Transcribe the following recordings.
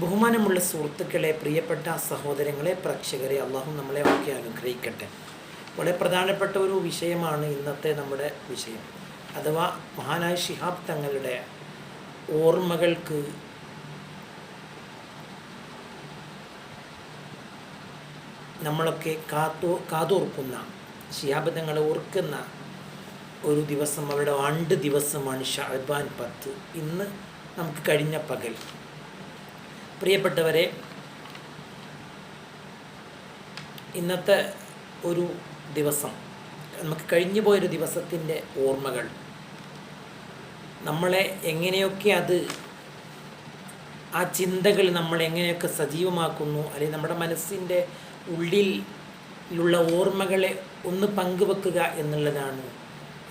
ബഹുമാനമുള്ള സുഹൃത്തുക്കളെ പ്രിയപ്പെട്ട സഹോദരങ്ങളെ പ്രേക്ഷകരെ അള്ളാഹു നമ്മളെ ഒക്കെ അനുഗ്രഹിക്കട്ടെ. വളരെ പ്രധാനപ്പെട്ട ഒരു വിഷയമാണ് ഇന്നത്തെ നമ്മുടെ വിഷയം. അഥവാ മഹാനായ ഷിഹാബ് തങ്ങളുടെ ഓർമ്മകൾക്ക് നമ്മളൊക്കെ കാത്തോ കാതോർക്കുന്ന ശിഹാബ് തങ്ങളെ ഓർക്കുന്ന ഒരു ദിവസം അവരുടെ ആണ്ട് ദിവസമാണ് ഷാബാൻ പത്ത്. ഇന്ന് നമുക്ക് കഴിഞ്ഞ പകൽ. പ്രിയപ്പെട്ടവരെ ഇന്നത്തെ ഒരു ദിവസം നമുക്ക് കഴിഞ്ഞു പോയൊരു ദിവസത്തിന്റെ ഓർമ്മകൾ. നമ്മളെ എങ്ങനെയൊക്കെ അത് ആ ചിന്തകൾ നമ്മൾ എങ്ങനെയൊക്കെ സജീവമാക്കുന്നു അല്ലെങ്കിൽ നമ്മുടെ മനസ്സിന്റെ ഉള്ളിലുള്ള ഓർമ്മകളെ ഒന്ന് പങ്കുവെക്കുക എന്നുള്ളതാണ്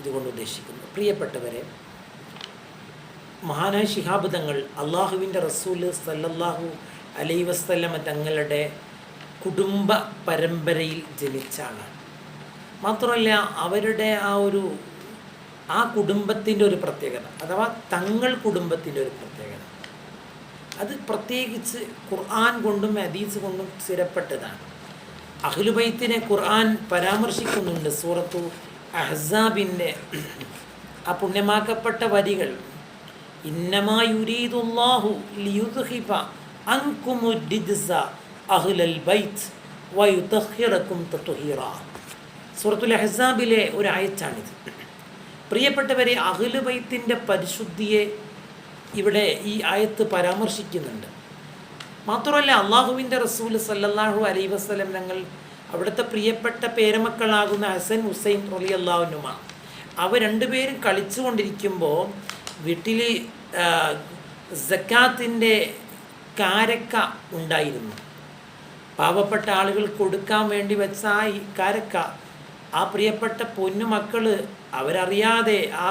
ഇതുകൊണ്ട് ഉദ്ദേശിക്കുന്നു. പ്രിയപ്പെട്ടവരെ മഹാനായ ശിഹാബുദങ്ങൾ അള്ളാഹുവിന്റെ റസൂൽ സല്ലല്ലാഹു അലൈ വസ്ലമ തങ്ങളുടെ കുടുംബ പരമ്പരയിൽ ജനിച്ച ആളാണ്. മാത്രമല്ല അവരുടെ ആ ഒരു ആ കുടുംബത്തിന്റെ ഒരു പ്രത്യേകത അഥവാ തങ്ങൾ കുടുംബത്തിന്റെ ഒരു പ്രത്യേകത അത് പ്രത്യേകിച്ച് ഖുർആൻ കൊണ്ടും ഹദീസ് കൊണ്ടും സ്ഥിരപ്പെട്ടതാണ്. അഹ്ലുബൈത്തിനെ ഖുർആൻ പരാമർശിക്കുന്നുണ്ട് സൂറത്തു അഹ്സാബിന്റെ ആ പുണ്യമാക്കപ്പെട്ട വരികൾ ഇന്നമായുരീദുല്ലാഹു അഹ്ലൽ അഹ്സാബിലെ ഒരു അയച്ചാണിത് പ്രിയപ്പെട്ടവരെ അഹ്ലു ബൈത്തിന്റെ പരിശുദ്ധിയെ ഇവിടെ ഈ ആയത്ത് പരാമർശിക്കുന്നുണ്ട്. മാത്രമല്ല അള്ളാഹുവിന്റെ റസൂൽ സല്ലല്ലാഹു അലൈ വസ്ലം ഞങ്ങൾ അവിടുത്തെ പ്രിയപ്പെട്ട പേരമക്കളാകുന്ന ഹസൻ ഹുസൈൻ റലി അള്ളാഹുനുമ അവ രണ്ടുപേരും കളിച്ചുകൊണ്ടിരിക്കുമ്പോൾ വീട്ടിൽ ജക്കാത്തിന്റെ കാരക്ക ഉണ്ടായിരുന്നു. പാവപ്പെട്ട ആളുകൾ കൊടുക്കാൻ വേണ്ടി വെച്ച ആ കാരക്ക ആ പ്രിയപ്പെട്ട പൊന്നു മക്കൾ അവരറിയാതെ ആ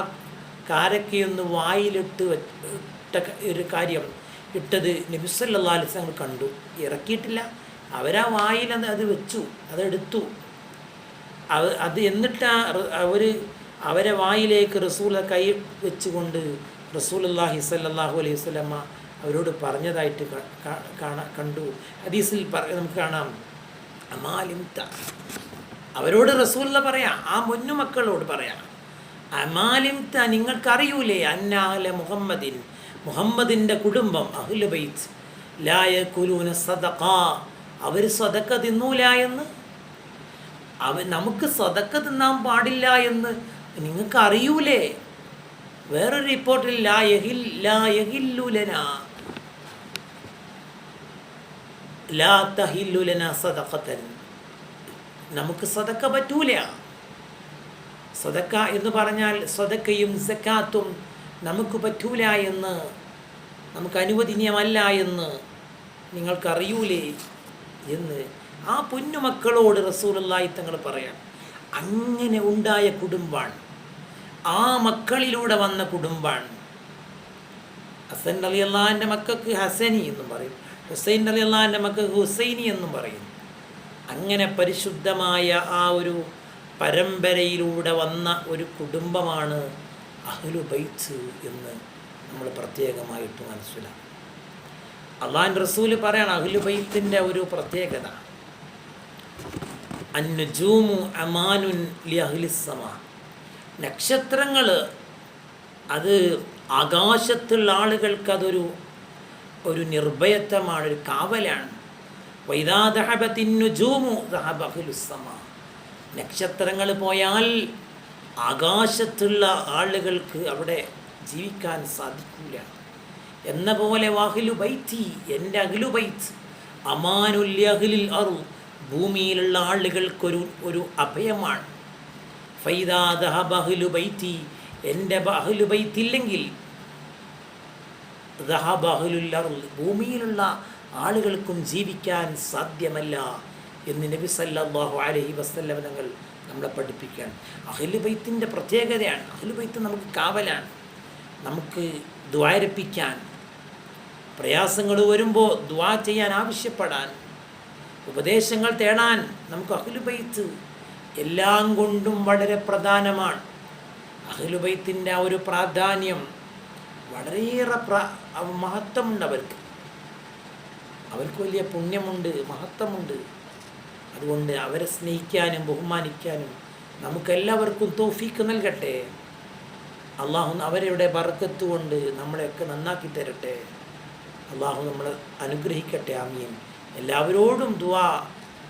കാരക്കയൊന്ന് വായിലിട്ട് ഇട്ട ഒരു കാര്യം ഇട്ടത് നബിസല്ലാ അലിസ്ലങ്ങൾ കണ്ടു. ഇറക്കിയിട്ടില്ല. അവരാ വായിൽ അത് അത് വെച്ചു അതെടുത്തു. അത് അത് എന്നിട്ട് അവർ അവരെ വായിലേക്ക് റസൂല കൈ വെച്ചുകൊണ്ട് റസൂൽ അള്ളാഹി സല്ലാഹു അലൈഹി സ്വലമ്മ അവരോട് പറഞ്ഞതായിട്ട് കാണ കണ്ടു. ഹദീസിൽ നമുക്ക് കാണാം. അമാലിംത. അവരോട് റസൂല്ല പറയാം ആ മുന്നു മക്കളോട് പറയാം അമാലിംത നിങ്ങൾക്കറിയൂലേ? അന്നാല മുഹമ്മദിൻ മുഹമ്മദിന്റെ കുടുംബം അഹ്ലുബൈത്ത് ലായ കുലൂന സദഖ. അവർ സ്വതക്ക തിന്നൂല എന്ന്? അവ നമുക്ക് സ്വതക്ക തിന്നാൻ പാടില്ല എന്ന് നിങ്ങൾക്ക് അറിയൂലേ വേറൊരു റിപ്പോർട്ടിൽ ലാ നമുക്ക് സ്വതക്ക പറ്റൂല. സ്വതക്ക എന്ന് പറഞ്ഞാൽ സ്വതക്കയും സക്കാത്തും നമുക്ക് പറ്റൂല എന്ന് നമുക്ക് അനുവദനീയമല്ല എന്ന് നിങ്ങൾക്കറിയൂലേ? എന്ന് ആ പൊന്നുമക്കളോട് റസൂലല്ലായി തങ്ങൾ പറയാം. അങ്ങനെ ഉണ്ടായ കുടുംബാണ്. ആ മക്കളിലൂടെ വന്ന കുടുംബാണ്. ഹസൻ അലി അള്ളാഹിന്റെ മക്കൾക്ക് ഹസനി എന്നും പറയും. ഹുസൈൻ അലി അള്ളാഹിന്റെ മക്കൾക്ക് ഹുസൈനി എന്നും പറയും. അങ്ങനെ പരിശുദ്ധമായ ആ ഒരു പരമ്പരയിലൂടെ വന്ന ഒരു കുടുംബമാണ് അഹ്ലു ബൈത്ത് എന്ന് നമ്മൾ പ്രത്യേകമായിട്ട് മനസ്സിലാക്കും അള്ളാൻ റസൂൽ പറയണം അഹ്ലുബൈത്തിന്റെ ഒരു പ്രത്യേകത. അമാനുൻ നക്ഷത്രങ്ങൾ അത് ആകാശത്തുള്ള ആളുകൾക്ക് അതൊരു ഒരു നിർഭയത്വമാണ് ഒരു കാവലാണ്. നക്ഷത്രങ്ങൾ പോയാൽ ആകാശത്തുള്ള ആളുകൾക്ക് അവിടെ ജീവിക്കാൻ സാധിക്കില്ല. എന്ന പോലെ വാഹിലു ബൈത്തി എന്റെ അഖിലു ബൈത്ത്. അറു ഭൂമിയിലുള്ള ആളുകൾക്കൊരു ഒരു അഭയമാണ്. ഫൈദാദഹബഹ്ലു ബൈത്തി എന്റെ ബഹുലുബൈത്തില്ലെങ്കിൽ ഭൂമിയിലുള്ള ആളുകൾക്കും ജീവിക്കാൻ സാധ്യമല്ല എന്ന് നബി സല്ലാഹു അലഹി വസല്ലം തങ്ങൾ നമ്മളെ പഠിപ്പിക്കുകയാണ്. അഹ്ലുബൈത്തിന്റെ പ്രത്യേകതയാണ്. അഹ്ലുബൈത്ത് നമുക്ക് കാവലാണ്. നമുക്ക് ദ്വാരപ്പിക്കാൻ പ്രയാസങ്ങൾ വരുമ്പോൾ ദ്വാ ചെയ്യാൻ ആവശ്യപ്പെടാൻ ഉപദേശങ്ങൾ തേടാൻ നമുക്ക് അഹ്ലുബൈത്ത് എല്ലാം കൊണ്ടും വളരെ പ്രധാനമാണ്. അഹ്ലുബൈത്തിന്റെ ആ ഒരു പ്രാധാന്യം വളരെയേറെ പ്രാ മഹത്വമുണ്ട് അവർക്ക്. അവർക്ക് വലിയ പുണ്യമുണ്ട് മഹത്വമുണ്ട്. അതുകൊണ്ട് അവരെ സ്നേഹിക്കാനും ബഹുമാനിക്കാനും നമുക്കെല്ലാവർക്കും തോഫീക്ക് നൽകട്ടെ. അള്ളാഹു അവരുടെ ബർക്കത്ത് കൊണ്ട് നമ്മളെയൊക്കെ നന്നാക്കി തരട്ടെ. അള്ളാഹു നമ്മൾ അനുഗ്രഹിക്കട്ടെ ആമീൻ. എല്ലാവരോടും ദുവാ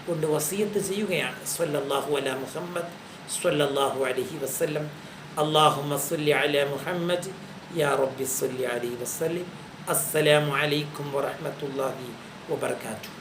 കൊണ്ട് വസീയത്ത് ചെയ്യുകയാണ്. സ്വല്ലല്ലാഹു അല മുഹമ്മദ് സ്വല്ലല്ലാഹു അലഹി വസല്ലം. അള്ളാഹു മസ്ല്ലി അല മുഹമ്മദ് യാ റബ്ബി സ്വല്ലി അലി വസ്ലി അസ്സലാമു അലൈക്കും വറഹ്മത്തുള്ളാഹി വബർക്കാത്തു